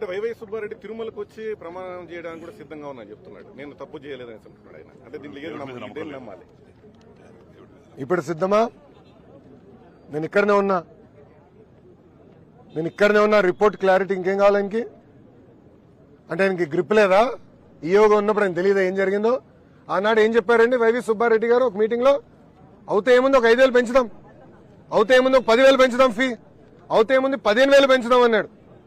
అంటే వైవై సుబ్బారెడ్డి తిరుమలకు వచ్చి ప్రమాణం చేయడానికి కూడా సిద్ధంగా ఉన్నా చెప్తున్నాడు. నేను తప్పు చేయలేదని అంటున్నాడు ఆయన. అంటే ఏది నమ్మాలి? ఇప్పుడు సిద్ధమా? నేను ఇక్కడనే ఉన్నా. నేను ఇక్కడనే ఉన్నా. రిపోర్ట్ క్లారిటీ ఇంకేం కావాలి ఆయనకి? అంటే ఆయనకి గ్రిప్ లేదా? ఈయోగా ఉన్నప్పుడు ఆయన తెలియదా ఏం జరిగిందో? ఆనాడు ఏం చెప్పారండి వైవి సుబ్బారెడ్డి గారు ఒక మీటింగ్లో? అవుతే ఏముంది ఒక ఐదేళ్ళు పెంచుదాం. అవుతే ఏముంది ఒక పదివేలు పెంచుదాం ఫీ అవుతే ఏముంది పదిహేను వేలు పెంచుదాం అన్నాడు.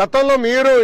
గతంలో మీరు